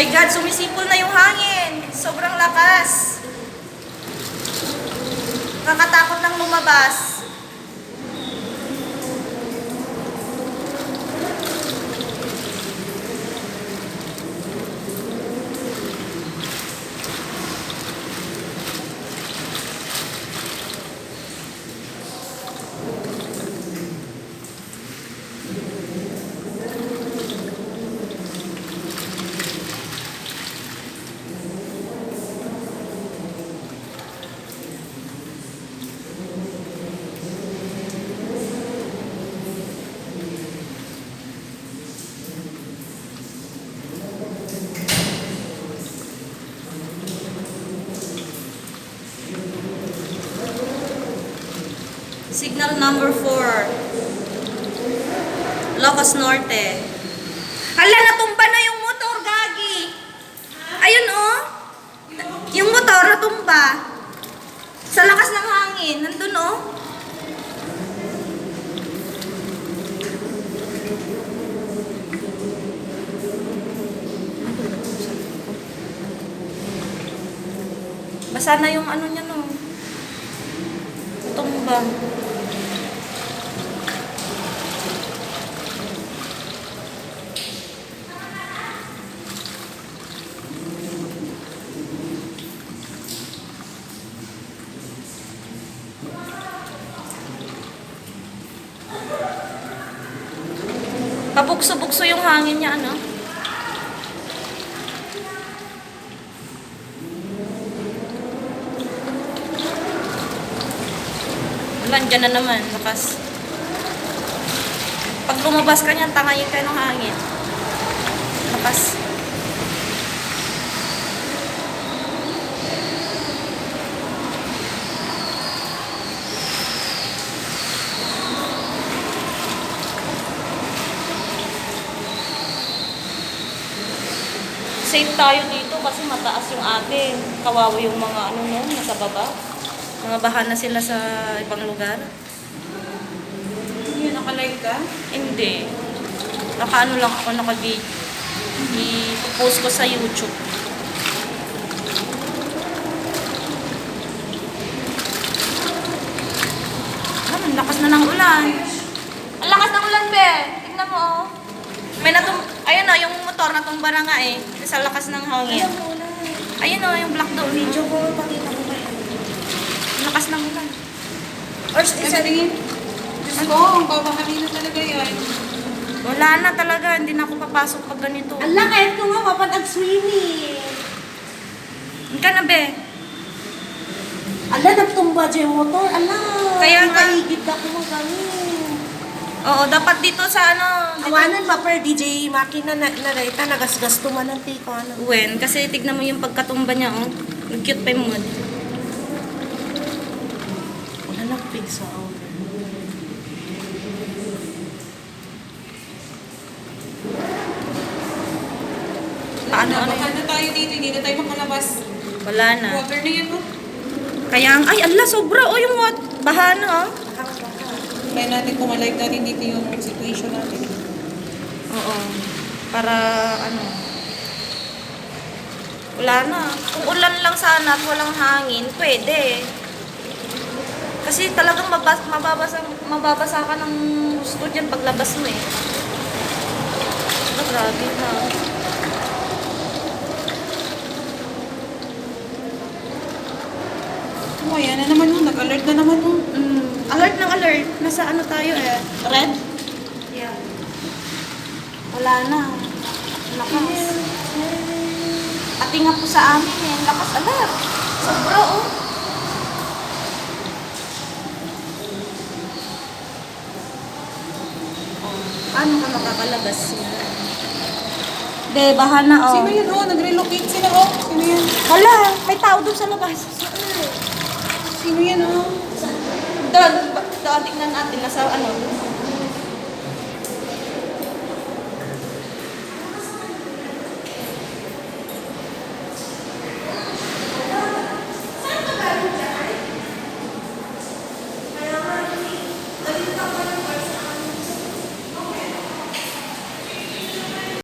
My God, sumisipol na yung hangin. Sobrang lakas. Kakatakot ng lumabas. Signal number 4. Locos Norte. Hala, natumba na yung motor, Gagi. Ayun, oh. Yung motor, natumba. Sa lakas ng hangin. Nandun, oh. Basa na yung ano niya, no. Tumba. Pabukso-bukso yung hangin niya, ano? Wala, dyan na naman, lakas. Pag lumabas ka niyan, tangayin ka ng hangin. Lakas. Safe tayo dito kasi mataas yung atin. Kawawa yung mga ano nun, nasa baba. Mga bahan na sila sa ibang lugar. Yun, nakalive ka? Hindi. Nakaano lang ako, naka-video. I-post ko sa YouTube. Ah, ang lakas na ng ulan. Ang lakas ng ulan, be. Tignan mo, oh. May natum... Ayun, oh, yung motor natumba na nga eh. Sa lakas ng hangin. Ayun, oh, yung black doon. Video ko, pakita ko lakas ng ulan. Or isa tingin. Diyos ko, ang baba kanina talaga yan. Wala na talaga. Hindi na ako papasok pag ganito. Ala, kahit ko nga, papan swimming Hindi ka na, be. Ala, nagtumba dyan yung motor. Ala, Kaya nga. Kaigid ako mo kami. Oo, dapat dito sa ano, dito- Awanan pa per DJ makina na narita nagasgas tumanan ti ko ano. Wen, kasi tignan mo yung pagkatumba niya, oh. Ang cute pa yung mood. Pig sa over. Paano, ano? Na tayo dito, hindi na tayo makalabas. Wala na. Water na yan, oh. Kaya, ang- ay, ala, sobra, oh, yung what? Baha na, oh. Kaya natin kung live natin dito yung situation natin. Oo. Para, ano, wala na. Kung ulan lang sana at walang hangin, pwede. Kasi talagang mabas, mababasa, mababasa ka ng gusto dyan paglabas mo eh. Ah, grabe na. Oh, ayan na naman, oh. Nag-alert na naman, oh. Mm, alert ng alert. Nasa ano tayo eh? Red? Yeah. Wala na. Lakas. Pati nga po sa amin eh. Lakas alert. Sobra oh. Paano ka makakalabas yan? De, baha na oh. Sino yun, oh? Nag-relocate sila, oh. Sino yan? Hala, may tao doon sa labas. Sino yan, oh? Ba- doon, tingnan natin. Nasa ano?